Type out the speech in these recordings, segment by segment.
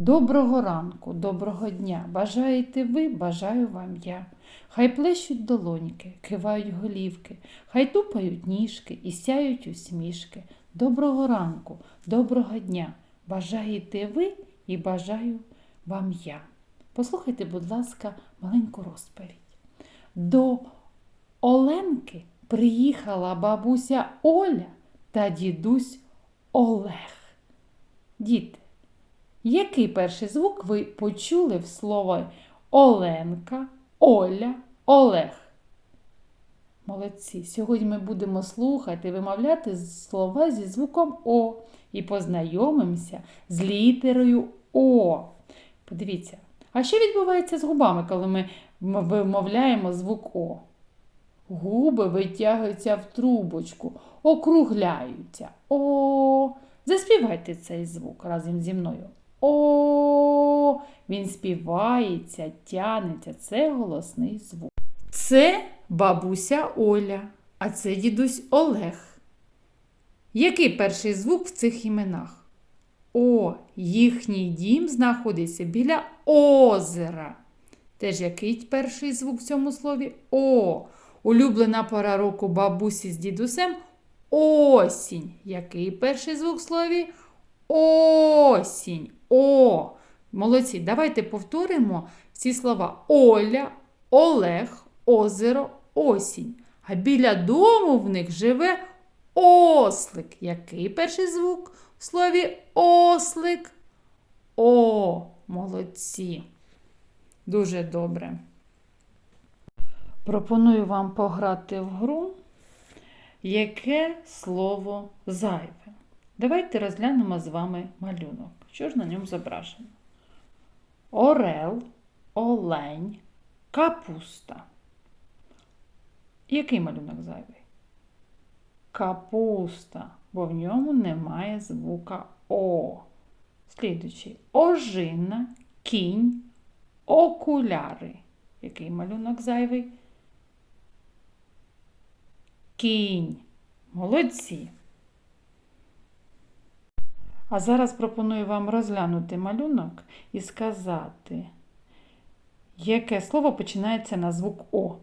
Доброго ранку, доброго дня. Бажаєте ви, бажаю вам я. Хай плещуть долоньки, кивають голівки, хай тупають ніжки і сяють усмішки. Доброго ранку, доброго дня. Бажаєте ви і бажаю вам я. Послухайте, будь ласка, маленьку розповідь. До Оленки приїхала бабуся Оля та дідусь Олег. Діти, який перший звук ви почули в слові Оленка, Оля, Олег? Молодці. Сьогодні ми будемо слухати вимовляти слова зі звуком О і познайомимося з літерою О. Подивіться, а що відбувається з губами, коли ми вимовляємо звук О? Губи витягуються в трубочку, округляються. О. Заспівайте цей звук разом зі мною. О. Він співається, тянеться. Це голосний звук. Це бабуся Оля, а це дідусь Олег. Який перший звук в цих іменах? О, їхній дім знаходиться біля озера. Теж який перший звук в цьому слові? О. Улюблена пора року бабусі з дідусем осінь. Який перший звук в слові? Осінь. О. Молодці. Давайте повторимо ці слова Оля, Олег, озеро, осінь. А біля дому в них живе ослик. Який перший звук в слові ослик? О, молодці. Дуже добре. Пропоную вам пограти в гру, яке слово зайве. Давайте розглянемо з вами малюнок. Що ж на ньому зображено? Орел, олень, капуста. Який малюнок зайвий? Капуста, бо в ньому немає звука О. Слідуючий ожина, кінь, окуляри. Який малюнок зайвий? Кінь. Молодці. А зараз пропоную вам розглянути малюнок і сказати, яке слово починається на звук О.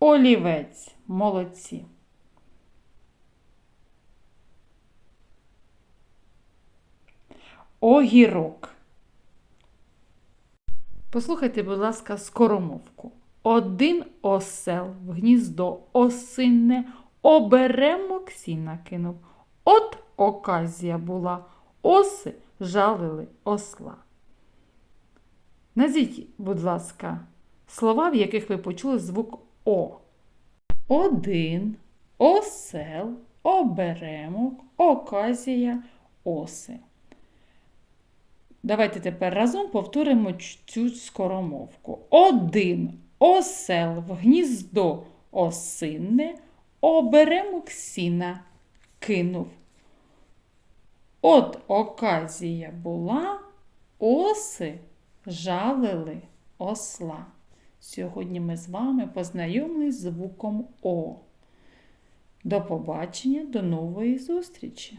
Олівець. Молодці. Огірок. Послухайте, будь ласка, скоромовку. Один осел в гніздо осинне, оберемок сіна кинув. От оказія була, оси жалили осла. Назвіть, будь ласка, слова, в яких ви почули звук О. Один, осел, оберемок, оказія, оси. Давайте тепер разом повторимо цю скоромовку. Один осел в гніздо осинне, оберемок сіна кинув. От оказія була, оси жалили осла. Сьогодні ми з вами познайомились з звуком О. До побачення, до нової зустрічі!